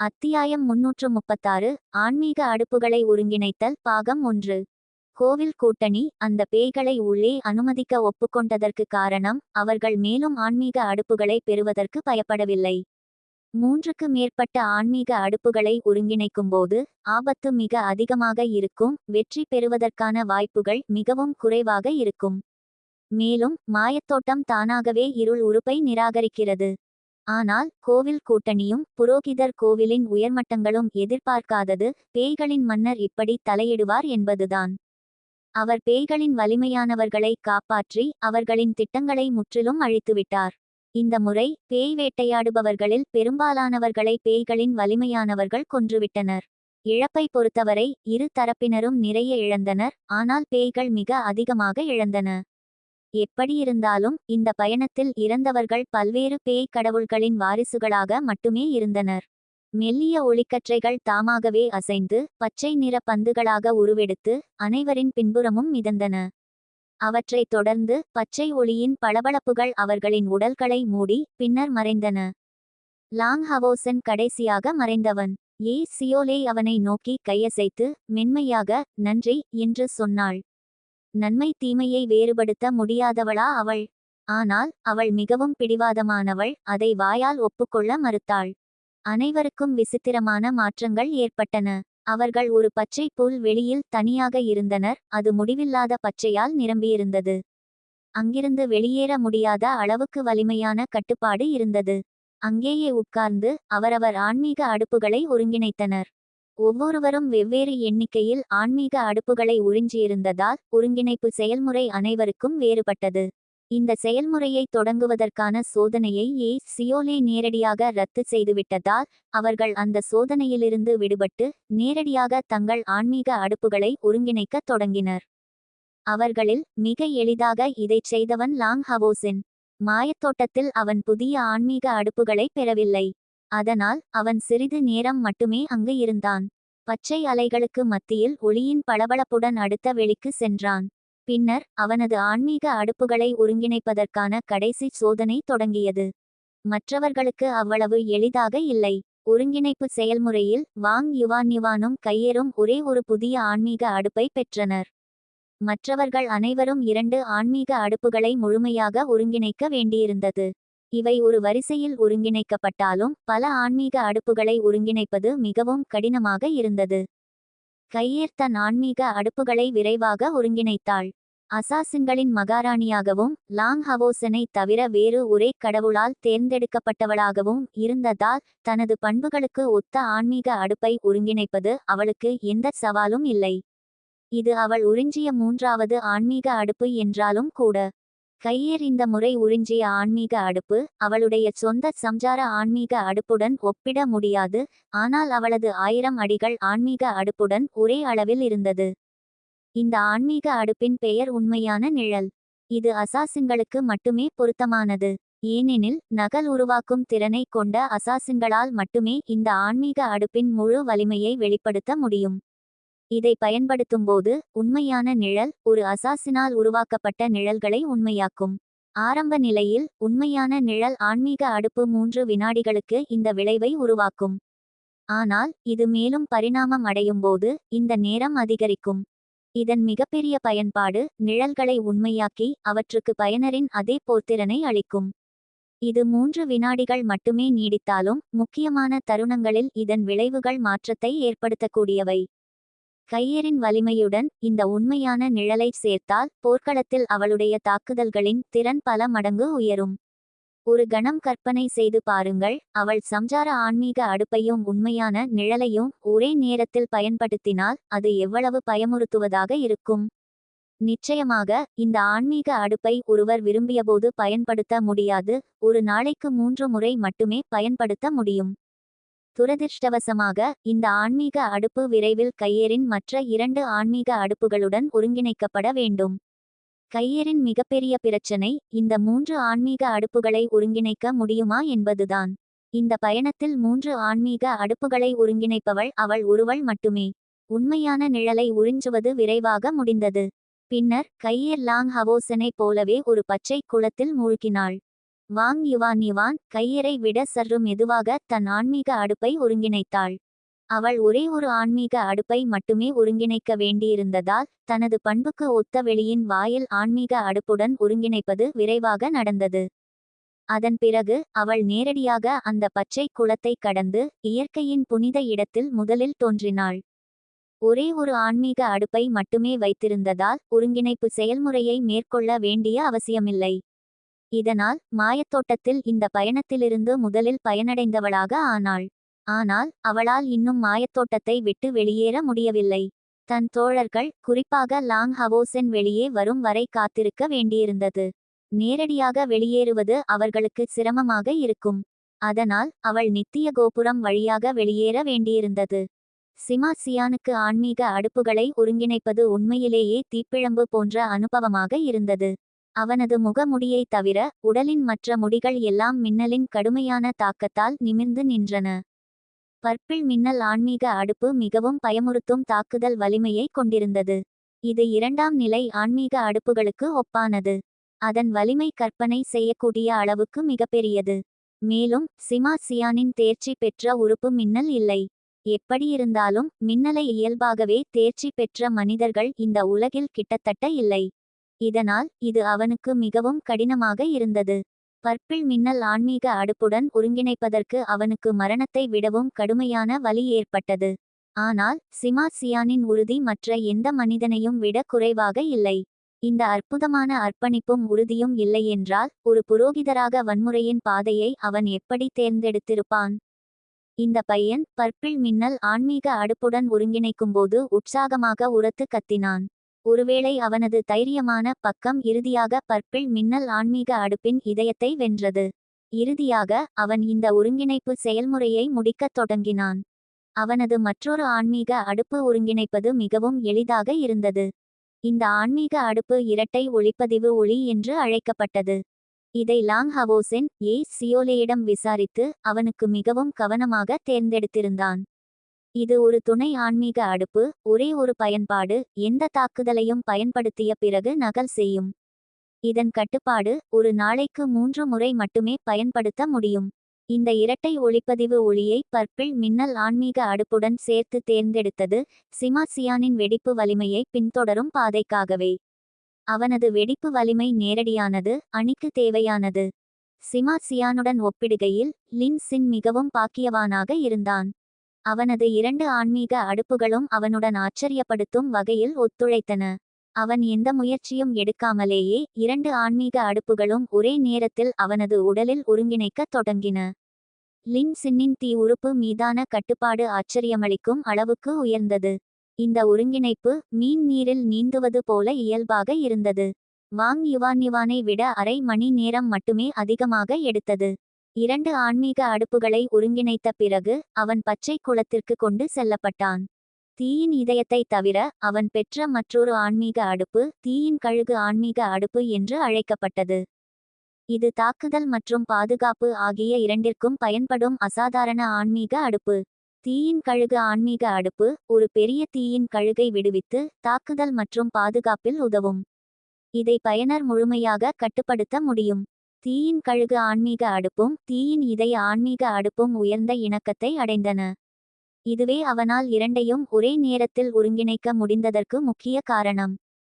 அத்தியாயம் முன்னூற்று முப்பத்தாறு ஆன்மீக அடுப்புகளை ஒருங்கிணைத்தல் பாகம் ஒன்று. கோவில் கூட்டணி அந்த பேய்களை உள்ளே அனுமதிக்க ஒப்புக்கொண்டதற்கு காரணம் அவர்கள் மேலும் ஆன்மீக அடுப்புகளை பெறுவதற்கு பயப்படவில்லை. மூன்றுக்கு மேற்பட்ட ஆன்மீக அடுப்புகளை ஒருங்கிணைக்கும்போது ஆபத்து மிக அதிகமாக இருக்கும் வெற்றி பெறுவதற்கான வாய்ப்புகள் மிகவும் குறைவாக இருக்கும். மேலும் மாயத்தோட்டம் தானாகவே இருள் உறுப்பை நிராகரிக்கிறது. ஆனால் கோவில் கூட்டணியும் புரோகிதர் கோவிலின் உயர்மட்டங்களும் எதிர்பார்க்காதது பேய்களின் மன்னர் இப்படி தலையிடுவார் என்பதுதான். அவர் பேய்களின் வலிமையானவர்களை காப்பாற்றி அவர்களின் திட்டங்களை முற்றிலும் அழித்துவிட்டார். இந்த முறை பேய் வேட்டையாடுபவர்களில் பெரும்பாலானவர்களை பேய்களின் வலிமையானவர்கள் கொன்றுவிட்டனர். இழப்பை பொறுத்தவரை இரு தரப்பினரும் நிறைய இழந்தனர் ஆனால் பேய்கள் மிக அதிகமாக இழந்தன. எப்படியிருந்தாலும் இந்த பயணத்தில் இறந்தவர்கள் பல்வேறு பேய் கடவுள்களின் வாரிசுகளாக மட்டுமே இருந்தனர். மெல்லிய ஒளிக்கற்றைகள் தாமாகவே அசைந்து பச்சை நிற பந்துகளாக உருவெடுத்து அனைவரின் பின்புறமும் மிதந்தன. அவற்றைத் தொடர்ந்து பச்சை ஒளியின் பளபளப்புகள் அவர்களின் உடல்களை மூடி பின்னர் மறைந்தன. லாங் ஹவோசன் கடைசியாக மறைந்தவன். ஏ சியோலே அவனை நோக்கி கையசைத்து மென்மையாக நன்றி என்று சொன்னாள். நன்மை தீமையை வேறுபடுத்த முடியாதவளா அவள். ஆனால் அவள் மிகவும் பிடிவாதமானவள் அதை வாயால் ஒப்புக்கொள்ள மறுத்தாள். அனைவருக்கும் விசித்திரமான மாற்றங்கள் ஏற்பட்டன. அவர்கள் ஒரு பச்சை புல் வெளியில் தனியாக இருந்தனர் அது முடிவில்லாத பச்சையால் நிரம்பியிருந்தது. அங்கிருந்து வெளியேற முடியாத அளவுக்கு வலிமையான கட்டுப்பாடு இருந்தது. அங்கேயே உட்கார்ந்து அவரவர் ஆன்மீக அடுப்புகளை ஒருங்கிணைத்தனர். ஒவ்வொருவரும் வெவ்வேறு எண்ணிக்கையில் ஆன்மீக அடுப்புகளை உறிஞ்சியிருந்ததால் ஒருங்கிணைப்பு செயல்முறை அனைவருக்கும் வேறுபட்டது. இந்த செயல்முறையை தொடங்குவதற்கான சோதனையை ஏ. சியோலே நேரடியாக ரத்து செய்துவிட்டதால் அவர்கள் அந்த சோதனையிலிருந்து விடுபட்டு நேரடியாக தங்கள் ஆன்மீக அடுப்புகளை ஒருங்கிணைக்கத் தொடங்கினர். அவர்களில் மிக எளிதாக இதைச் செய்தவன் லாங் ஹவோசின் மாயத்தோட்டத்தில் அவன் புதிய ஆன்மீக அடுப்புகளை பெறவில்லை. அதனால் அவன் சிறிது நேரம் மட்டுமே அங்கு இருந்தான். பச்சை அலைகளுக்கு மத்தியில் ஒளியின் பளபளப்புடன் அடுத்த வெளிக்கு சென்றான். பின்னர் அவனது ஆன்மீக அடுப்புகளை ஒருங்கிணைப்பதற்கான கடைசி சோதனை தொடங்கியது. மற்றவர்களுக்கு அவ்வளவு எளிதாக இல்லை. ஒருங்கிணைப்பு செயல்முறையில் வாங் யுவான் யுவானும் கையேறும் ஒரே ஒரு புதிய ஆன்மீக அடுப்பை பெற்றனர். மற்றவர்கள் அனைவரும் இரண்டு ஆன்மீக அடுப்புகளை முழுமையாக ஒருங்கிணைக்க வேண்டியிருந்தது. இவை ஒரு வரிசையில் ஒருங்கிணைக்கப்பட்டாலும் பல ஆன்மீக அடுப்புகளை ஒருங்கிணைப்பது மிகவும் கடினமாக இருந்தது. கையேர் தன் ஆன்மீக அடுப்புகளை விரைவாக ஒருங்கிணைத்தாள். அசாசின்களின் மகாராணியாகவும் லாங் ஹவோசனை தவிர வேறு ஒரே கடவுளால் தேர்ந்தெடுக்கப்பட்டவளாகவும் இருந்ததால் தனது பண்புகளுக்கு ஒத்த ஆன்மீக அடுப்பை ஒருங்கிணைப்பது அவளுக்கு எந்த சவாலும் இல்லை. இது அவள் உறிஞ்சிய மூன்றாவது ஆன்மீக அடுப்பு என்றாலும் கூட. கையெறிந்த இந்த முறை உறிஞ்சிய ஆன்மீக அடுப்பு அவளுடைய சொந்த சம்சார ஆன்மீக அடுப்புடன் ஒப்பிட முடியாது ஆனால் அவளது ஆயிரம் அடிகள் ஆன்மீக அடுப்புடன் ஒரே அளவில் இருந்தது. இந்த ஆன்மீக அடுப்பின் பெயர் உண்மையான நிழல். இது அசாசின்களுக்கு மட்டுமே பொருத்தமானது. ஏனெனில் நகல் உருவாக்கும் திறனை கொண்ட அசாசின்களால் மட்டுமே இந்த ஆன்மீக அடுப்பின் முழு வலிமையை வெளிப்படுத்த முடியும். இதை பயன்படுத்தும்போது உண்மையான நிழல் ஒரு அசாசினால் உருவாக்கப்பட்ட நிழல்களை உண்மையாக்கும். ஆரம்ப நிலையில் உண்மையான நிழல் ஆன்மீக அடுப்பு மூன்று வினாடிகளுக்கு இந்த விளைவை உருவாக்கும். ஆனால் இது மேலும் பரிணாமம் அடையும்போது இந்த நேரம் அதிகரிக்கும். இதன் மிகப்பெரிய பயன்பாடு நிழல்களை உண்மையாக்கி அவற்றுக்கு பயனரின் அதே போர்த்திறனை அளிக்கும். இது மூன்று வினாடிகள் மட்டுமே நீடித்தாலும் முக்கியமான தருணங்களில் இதன் விளைவுகள் மாற்றத்தை ஏற்படுத்தக்கூடியவை. கையரின் வலிமையுடன் இந்த உண்மையான நிழலை சேர்த்தால் போர்க்களத்தில் அவளுடைய தாக்குதல்களின் திறன் பல மடங்கு உயரும். ஒரு கணம் கற்பனை செய்து பாருங்கள் அவள் சம்சார ஆன்மீக அடுப்பையும் உண்மையான நிழலையும் ஒரே நேரத்தில் பயன்படுத்தினால் அது எவ்வளவு பயமுறுத்துவதாக இருக்கும். நிச்சயமாக இந்த ஆன்மீக அடுப்பை ஒருவர் விரும்பியபோது பயன்படுத்த முடியாது ஒரு நாளைக்கு மூன்று முறை மட்டுமே பயன்படுத்த முடியும். துரதிர்ஷ்டவசமாக இந்த ஆன்மீக அடுப்பு விரைவில் கையேறின் மற்ற இரண்டு ஆன்மீக அடுப்புகளுடன் ஒருங்கிணைக்கப்பட வேண்டும். கையேறின் மிகப்பெரிய பிரச்சனை இந்த மூன்று ஆன்மீக அடுப்புகளை ஒருங்கிணைக்க முடியுமா என்பதுதான். இந்த பயணத்தில் மூன்று ஆன்மீக அடுப்புகளை ஒருங்கிணைப்பவள் அவள் ஒருவள் மட்டுமே. உண்மையான நிழலை உறிஞ்சுவது விரைவாக முடிந்தது. பின்னர் கையேர் லாங் ஹவோசனை போலவே ஒரு பச்சை குளத்தில் மூழ்கினாள். வாங் யுவான் யுவான் கையறை விட சற்று மெதுவாக தன் ஆன்மீக அடுப்பை ஒருங்கிணைத்தாள். அவள் ஒரே ஒரு ஆன்மீக அடுப்பை மட்டுமே ஒருங்கிணைக்க வேண்டியிருந்ததால் தனது பண்புக்கு ஒத்த வெளியின் வாயில் ஆன்மீக அடுப்புடன் ஒருங்கிணைப்பது விரைவாக நடந்தது. அதன் பிறகு அவள் நேரடியாக அந்த பச்சை குளத்தை கடந்து இயற்கையின் புனித இடத்தில் முதலில் தோன்றினாள். ஒரே ஒரு ஆன்மீக அடுப்பை மட்டுமே வைத்திருந்ததால் ஒருங்கிணைப்பு செயல்முறையை மேற்கொள்ள வேண்டிய அவசியமில்லை. இதனால் மாயத்தோட்டத்தில் இந்த பயணத்திலிருந்து முதலில் பயனடைந்தவளாக ஆனாள். ஆனால் அவளால் இன்னும் மாயத்தோட்டத்தை விட்டு வெளியேற முடியவில்லை. தன் தோழர்கள் குறிப்பாக லாங் ஹவோசென் வெளியே வரும் வரை காத்திருக்க வேண்டியிருந்தது. நேரடியாக வெளியேறுவது அவர்களுக்கு சிரமமாக இருக்கும். அதனால் அவள் நித்திய கோபுரம் வழியாக வெளியேற வேண்டியிருந்தது. சிமா சியானுக்கு ஆன்மீக அடுப்புகளை ஒருங்கிணைப்பது உண்மையிலேயே தீப்பிழம்பு போன்ற அனுபவமாக இருந்தது. அவனது முகமுடியை தவிர உடலின் மற்ற முடிகள் எல்லாம் மின்னலின் கடுமையான தாக்கத்தால் நிமிர்ந்து நின்றன. பர்பிள் மின்னல் ஆன்மீக அடுப்பு மிகவும் பயமுறுத்தும் தாக்குதல் வலிமையை கொண்டிருந்தது. இது இரண்டாம் நிலை ஆன்மீக அடுப்புகளுக்கு ஒப்பானது. அதன் வலிமை கற்பனை செய்யக்கூடிய அளவுக்கு மிகப்பெரியது. மேலும் சிமா சியானின் தேர்ச்சி பெற்ற உறுப்பு மின்னல் இல்லை. எப்படியிருந்தாலும் மின்னலை இயல்பாகவே தேர்ச்சி பெற்ற மனிதர்கள் இந்த உலகில் கிட்டத்தட்ட இல்லை. இதனால் இது அவனுக்கு மிகவும் கடினமாக இருந்தது. பர்பிள் மின்னல் ஆன்மீக அடுப்புடன் ஒருங்கிணைப்பதற்கு அவனுக்கு மரணத்தை விடவும் கடுமையான வலி ஏற்பட்டது. ஆனால் சிமா சியானின் உறுதி மற்ற எந்த மனிதனையும் விட குறைவாக இல்லை. இந்த அற்புதமான அர்ப்பணிப்பும் உறுதியும் இல்லையென்றால் ஒரு புரோகிதராக வன்முறையின் பாதையை அவன் எப்படி தேர்ந்தெடுத்திருப்பான்? இந்த பையன் பர்பிள் மின்னல் ஆன்மீக அடுப்புடன் ஒருங்கிணைக்கும்போது உற்சாகமாக உரத்து கத்தினான். ஒருவேளை அவனது தைரியமான பக்கம் இறுதியாக பர்பிள் மின்னல் ஆன்மீக அடுப்பின் இதயத்தை வென்றது. இறுதியாக அவன் இந்த ஒருங்கிணைப்பு செயல்முறையை முடிக்கத் தொடங்கினான். அவனது மற்றொரு ஆன்மீக அடுப்பு ஒருங்கிணைப்பது மிகவும் எளிதாக இருந்தது. இந்த ஆன்மீக அடுப்பு இரட்டை ஒளிப்பதிவு ஒளி என்று அழைக்கப்பட்டது. இதை லாங் ஹவோசென் ஏ சியோலேயிடம் விசாரித்து அவனுக்கு மிகவும் கவனமாக தேர்ந்தெடுத்திருந்தான். இது ஒரு துணை ஆன்மீக அடுப்பு ஒரே ஒரு பயன்பாடு எந்த தாக்குதலையும் பயன்படுத்திய பிறகு நகல் செய்யும். இதன் கட்டுப்பாடு ஒரு நாளைக்கு மூன்று முறை மட்டுமே பயன்படுத்த முடியும். இந்த இரட்டை ஒளிப்பதிவு ஒளியை பர்பிள் மின்னல் ஆன்மீக அடுப்புடன் சேர்த்து தேர்ந்தெடுத்தது சிமாசியானின் வெடிப்பு வலிமையை பின்தொடரும் பாதைக்காகவே. அவனது வெடிப்பு வலிமை நேரடியானது அணிக்கு தேவையானது. சிமாசியானுடன் ஒப்பிடுகையில் லின் சின் மிகவும் பாக்கியவானாக இருந்தான். அவனது இரண்டு ஆன்மீக அடுப்புகளும் அவனுடன் ஆச்சரியப்படுத்தும் வகையில் ஒத்துழைத்தன. அவன் எந்த முயற்சியும் எடுக்காமலேயே இரண்டு ஆன்மீக அடுப்புகளும் ஒரே நேரத்தில் அவனது உடலில் ஒருங்கிணைக்கத் தொடங்கின. லின் சின்னின் தீ உறுப்பு மீதான கட்டுப்பாடு ஆச்சரியமளிக்கும் அளவுக்கு உயர்ந்தது. இந்த ஒருங்கிணைப்பு மீன் நீரில் நீந்துவது போல இயல்பாக இருந்தது. வாங் யுவான் யுவானை விட அரை மணி நேரம் மட்டுமே அதிகமாக எடுத்தது. இரண்டு ஆன்மீக அடுப்புகளை ஒருங்கிணைத்த பிறகு அவன் பச்சை குளத்திற்கு கொண்டு செல்லப்பட்டான். தீயின் இதயத்தை தவிர அவன் பெற்ற மற்றொரு ஆன்மீக அடுப்பு தீயின் கழுகு ஆன்மீக அடுப்பு என்று அழைக்கப்பட்டது. இது தாக்குதல் மற்றும் பாதுகாப்பு ஆகிய இரண்டிற்கும் பயன்படும் அசாதாரண ஆன்மீக அடுப்பு. தீயின் கழுகு ஆன்மீக அடுப்பு ஒரு பெரிய தீயின் கழுகை விடுவித்து தாக்குதல் மற்றும் பாதுகாப்பில் உதவும். இதை பயனர் முழுமையாக கட்டுப்படுத்த முடியும். தீயின் கழுகு ஆன்மீக அடுப்பும் தீயின் இதய ஆன்மீக அடுப்பும் உயர்ந்த இணக்கத்தை அடைந்தன. இதுவே அவனால் இரண்டையும் ஒரே நேரத்தில் ஒருங்கிணைக்க முடிந்ததற்கு முக்கிய காரணம்.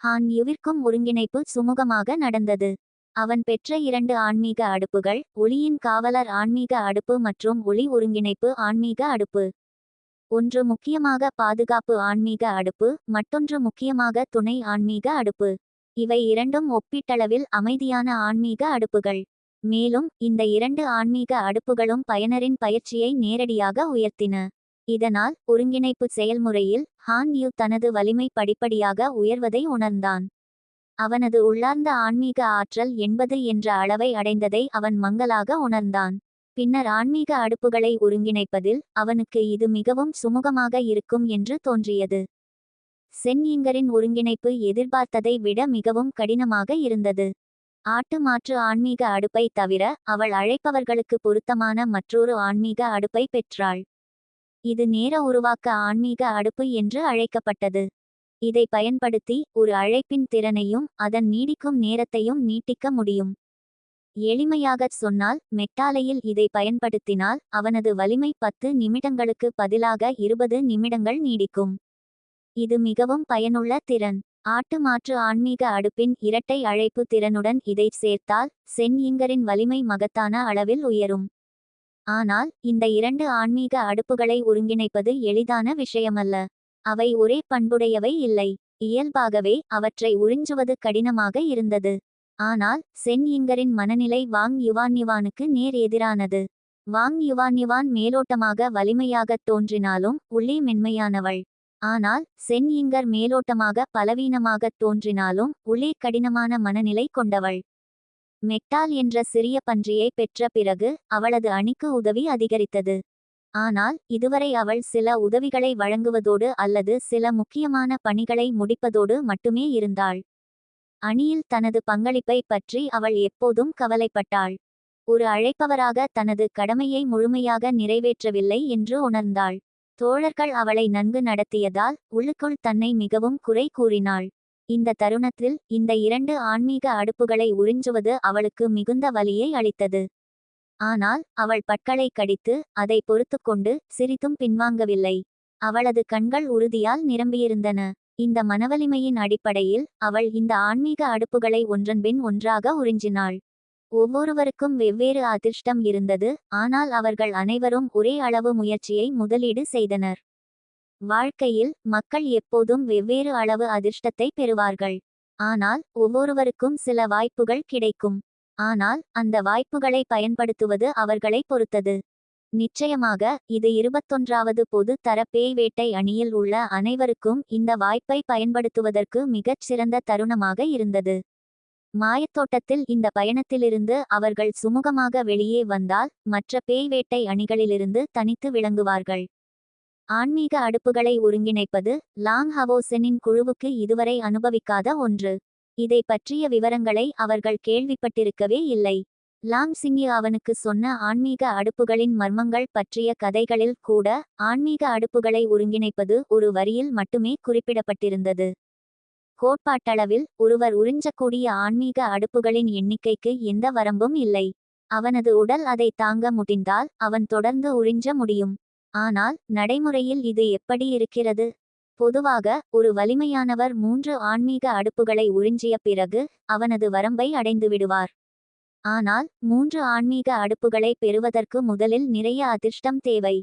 ஹான் யுவிற்கும் ஒருங்கிணைப்பு சுமூகமாக நடந்தது. அவன் பெற்ற இரண்டு ஆன்மீக அடுப்புகள் ஒளியின் காவலர் ஆன்மீக அடுப்பு மற்றும் ஒளி ஒருங்கிணைப்பு ஆன்மீக அடுப்பு. ஒன்று முக்கியமாக பாதுகாப்பு ஆன்மீக அடுப்பு மற்றொன்று முக்கியமாக துணை ஆன்மீக அடுப்பு. இவை இரண்டும் ஒப்பீட்டளவில் அமைதியான ஆன்மீக அடுப்புகள். மேலும் இந்த இரண்டு ஆன்மீக அடுப்புகளும் பயனரின் பயிற்சியை நேரடியாக உயர்த்தின. இதனால் ஒருங்கிணைப்பு செயல்முறையில் ஹான் யூ தனது வலிமை படிப்படியாக உயர்வதை உணர்ந்தான். அவனது உள்ளார்ந்த ஆன்மீக ஆற்றல் எண்பது என்ற அளவை அடைந்ததை அவன் மங்கலாக உணர்ந்தான். பின்னர் ஆன்மீக அடுப்புகளை ஒருங்கிணைப்பதில் அவனுக்கு இது மிகவும் சுமூகமாக இருக்கும் என்று தோன்றியது. சென்யிங்கரின் ஒருங்கிணைப்பு எதிர்பார்த்ததை விட மிகவும் கடினமாக இருந்தது. ஆட்டு மாற்று ஆன்மீக அடுப்பை தவிர அவள் அழைப்பவர்களுக்கு பொருத்தமான மற்றொரு ஆன்மீக அடுப்பை பெற்றாள். இது நேர உருவாக்க ஆன்மீக அடுப்பு என்று அழைக்கப்பட்டது. இதை பயன்படுத்தி ஒரு அழைப்பின் திறனையும் அதன் நீடிக்கும் நேரத்தையும் நீட்டிக்க முடியும். எளிமையாகச் சொன்னால் மெட்டாலையில் இதை பயன்படுத்தினால் அவனது வலிமை பத்து நிமிடங்களுக்கு பதிலாக இருபது நிமிடங்கள் நீடிக்கும். இது மிகவும் பயனுள்ள திறன். ஆட்டு மாற்று ஆன்மீக அடுப்பின் இரட்டை அழைப்பு திறனுடன் இதை சேர்த்தால் சென் இங்கரின் வலிமை மகத்தான அளவில் உயரும். ஆனால் இந்த இரண்டு ஆன்மீக அடுப்புகளை ஒருங்கிணைப்பது எளிதான விஷயமல்ல. அவை ஒரே பண்புடையவை இல்லை. இயல்பாகவே அவற்றை உறிஞ்சுவது கடினமாக இருந்தது. ஆனால் சென் இங்கரின் மனநிலை வாங் யுவான்யுவானுக்கு நேர் எதிரானது. வாங் யுவான்யுவான் மேலோட்டமாக வலிமையாகத் தோன்றினாலும் உள்ளே மென்மையானவள். ஆனால் சென் இங்கர் மேலோட்டமாக பலவீனமாகத் தோன்றினாலும் உள்ளே கடினமான மனநிலை கொண்டவள். மெக்டால் என்ற சிறிய பன்றியை பெற்ற பிறகு அவளது அணிக்கு உதவி அதிகரித்தது. ஆனால் இதுவரை அவள் சில உதவிகளை வழங்குவதோடு அல்லது சில முக்கியமான பணிகளை முடிப்பதோடு மட்டுமே இருந்தாள். அணியில் தனது பங்களிப்பை பற்றி அவள் எப்போதும் கவலைப்பட்டாள். ஒரு அழைப்பவராக தனது கடமையை முழுமையாக நிறைவேற்றவில்லை என்று உணர்ந்தாள். தோழர்கள் அவளை நன்கு நடத்தியதால் உள்ளுக்குள் தன்னை மிகவும் குறை கூறினாள். இந்த தருணத்தில் இந்த இரண்டு ஆன்மீக அடுப்புகளை உறிஞ்சுவது அவளுக்கு மிகுந்த வலியை அளித்தது. ஆனால் அவள் பற்களை கடித்து அதை பொறுத்துக்கொண்டு சிரித்தும் பின்வாங்கவில்லை. அவளது கண்கள் உறுதியால் நிரம்பியிருந்தன. இந்த மனவலிமையின் அடிப்படையில் அவள் இந்த ஆன்மீக அடுப்புகளை ஒன்றன்பின் ஒன்றாக உறிஞ்சினாள். ஒவ்வொருவருக்கும் வெவ்வேறு அதிர்ஷ்டம் இருந்தது ஆனால் அவர்கள் அனைவரும் ஒரே அளவு முயற்சியை முதலீடு செய்தனர். வாழ்க்கையில் மக்கள் எப்போதும் வெவ்வேறு அளவு அதிர்ஷ்டத்தை பெறுவார்கள். ஆனால் ஒவ்வொருவருக்கும் சில வாய்ப்புகள் கிடைக்கும். ஆனால் அந்த வாய்ப்புகளை பயன்படுத்துவது அவர்களை பொறுத்தது. நிச்சயமாக இது இருபத்தொன்றாவது பொது தர பேய் வேட்டை அணியில் உள்ள அனைவருக்கும் இந்த வாய்ப்பை பயன்படுத்துவதற்கு மிகச் சிறந்த தருணமாக இருந்தது. மாயத்தோட்டத்தில் இந்த பயணத்திலிருந்து அவர்கள் சுமூகமாக வெளியே வந்தால் மற்ற பேய் வேட்டை அணிகளிலிருந்து தனித்து விளங்குவார்கள். ஆன்மீக அடுப்புகளை ஒருங்கிணைப்பது லாங் ஹவோசெனின் குழுவுக்கு இதுவரை அனுபவிக்காத ஒன்று. இதை பற்றிய விவரங்களை அவர்கள் கேள்விப்பட்டிருக்கவே இல்லை. லாங் சிங்கி அவனுக்கு சொன்ன ஆன்மீக அடுப்புகளின் மர்மங்கள் பற்றிய கதைகளில் கூட ஆன்மீக அடுப்புகளை ஒருங்கிணைப்பது ஒரு வரியில் மட்டுமே குறிப்பிடப்பட்டிருந்தது. கோட்பாட்டளவில் ஒருவர் உறிஞ்சக்கூடிய ஆன்மீக அடுப்புகளின் எண்ணிக்கைக்கு எந்த வரம்பும் இல்லை. அவனது உடல் அதை தாங்க முடிந்தால் அவன் தொடர்ந்து உறிஞ்ச முடியும். ஆனால் நடைமுறையில் இது எப்படி இருக்கிறது? பொதுவாக ஒரு வலிமையானவர் மூன்று ஆன்மீக அடுப்புகளை உறிஞ்சிய பிறகு அவனது வரம்பை அடைந்து விடுவார். ஆனால் மூன்று ஆன்மீக அடுப்புகளை பெறுவதற்கு முதலில் நிறைய அதிர்ஷ்டம் தேவை.